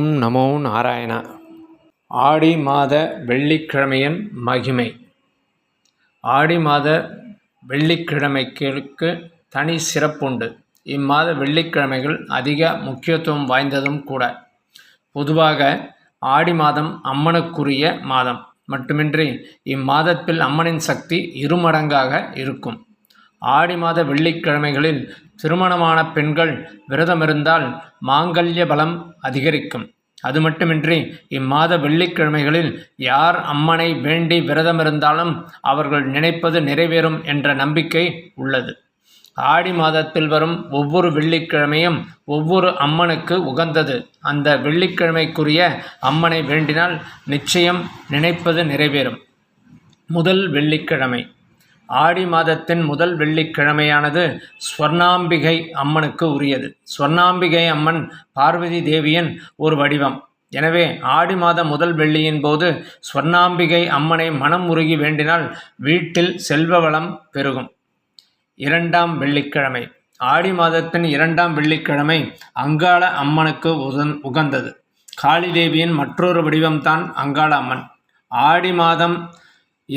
ஓம் நமோ நாராயணா. ஆடி மாத வெள்ளிக்கிழமையின் மகிமை. ஆடி மாத வெள்ளிக்கிழமைகளுக்கு தனி சிறப்புண்டு. இம்மாத வெள்ளிக்கிழமைகள் அதிக முக்கியத்துவம் வாய்ந்ததும் கூட. பொதுவாக ஆடி மாதம் அம்மனுக்குரிய மாதம். மட்டுமின்றி இம்மாதத்தில் அம்மனின் சக்தி இருமடங்காக இருக்கும். ஆடி மாத வெள்ளிக்கிழமைகளில் திருமணமான பெண்கள் விரதமிருந்தால் மாங்கல்ய பலம் அதிகரிக்கும். அது மட்டுமின்றி இம்மாத வெள்ளிக்கிழமைகளில் யார் அம்மனை வேண்டி விரதமிருந்தாலும் அவர்கள் நினைப்பது நிறைவேறும் என்ற நம்பிக்கை உள்ளது. ஆடி மாதத்தில் வரும் ஒவ்வொரு வெள்ளிக்கிழமையும் ஒவ்வொரு அம்மனுக்கு உகந்தது. அந்த வெள்ளிக்கிழமைக்குரிய அம்மனை வேண்டினால் நிச்சயம் நினைப்பது நிறைவேறும். முதல் வெள்ளிக்கிழமை. ஆடி மாதத்தின் முதல் வெள்ளிக்கிழமையானது ஸ்வர்ணாம்பிகை அம்மனுக்கு உரியது. ஸ்வர்ணாம்பிகை அம்மன் பார்வதி தேவியின் ஒரு வடிவம். எனவே ஆடி மாத முதல் வெள்ளியின் போது ஸ்வர்ணாம்பிகை அம்மனை மனம் உருகி வேண்டினால் வீட்டில் செல்வ வளம் பெருகும். இரண்டாம் வெள்ளிக்கிழமை. ஆடி மாதத்தின் இரண்டாம் வெள்ளிக்கிழமை அங்காள அம்மனுக்கு உகந் உகந்தது. காளி தேவியின் மற்றொரு வடிவம்தான் அங்காள அம்மன். ஆடி மாதம்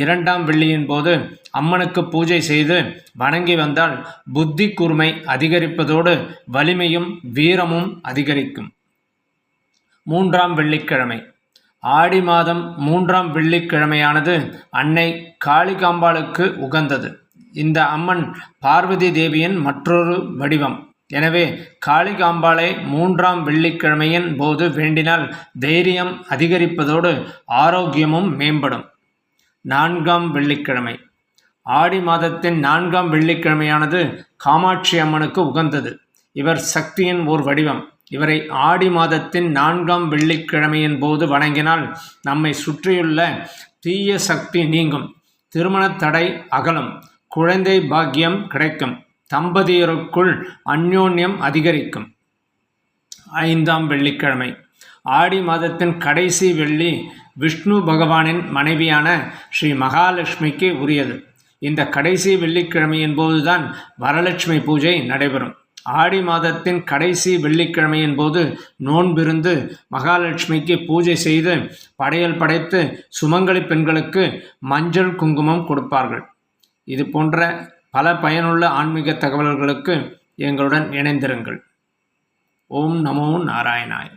இரண்டாம் வெள்ளியின் போது அம்மனுக்கு பூஜை செய்து வணங்கி வந்தால் புத்தி கூர்மை அதிகரிப்பதோடு வலிமையும் வீரமும் அதிகரிக்கும். மூன்றாம் வெள்ளிக்கிழமை. ஆடி மாதம் மூன்றாம் வெள்ளிக்கிழமையானது அன்னை காளிகாம்பாளுக்கு உகந்தது. இந்த அம்மன் பார்வதி தேவியின் மற்றொரு வடிவம். எனவே காளிகாம்பாளை மூன்றாம் வெள்ளிக்கிழமையின் போது வேண்டினால் தைரியம் அதிகரிப்பதோடு ஆரோக்கியமும் மேம்படும். நான்காம் வெள்ளிக்கிழமை. ஆடி மாதத்தின் நான்காம் வெள்ளிக்கிழமையானது காமாட்சி அம்மனுக்கு உகந்தது. இவர் சக்தியின் ஓர் வடிவம். இவரை ஆடி மாதத்தின் நான்காம் வெள்ளிக்கிழமையின் போது வணங்கினால் நம்மை சுற்றியுள்ள தீய சக்தி நீங்கும். திருமண தடை அகலும். குழந்தை பாக்கியம் கிடைக்கும். தம்பதியருக்குள் அந்யோன்யம் அதிகரிக்கும். ஐந்தாம் வெள்ளிக்கிழமை. ஆடி மாதத்தின் கடைசி வெள்ளி விஷ்ணு பகவானின் மனைவியான ஸ்ரீ மகாலட்சுமிக்கு உரியது. இந்த கடைசி வெள்ளிக்கிழமையின் போதுதான் வரலட்சுமி பூஜை நடைபெறும். ஆடி மாதத்தின் கடைசி வெள்ளிக்கிழமையின் போது நோன்பிருந்து மகாலட்சுமிக்கு பூஜை செய்து படையல் படைத்து சுமங்கலி பெண்களுக்கு மஞ்சள் குங்குமம் கொடுப்பார்கள். இது போன்ற பல பயனுள்ள ஆன்மீக தகவல்களுக்கு எங்களுடன் இணைந்திருங்கள். ஓம் நமோ நாராயணாய.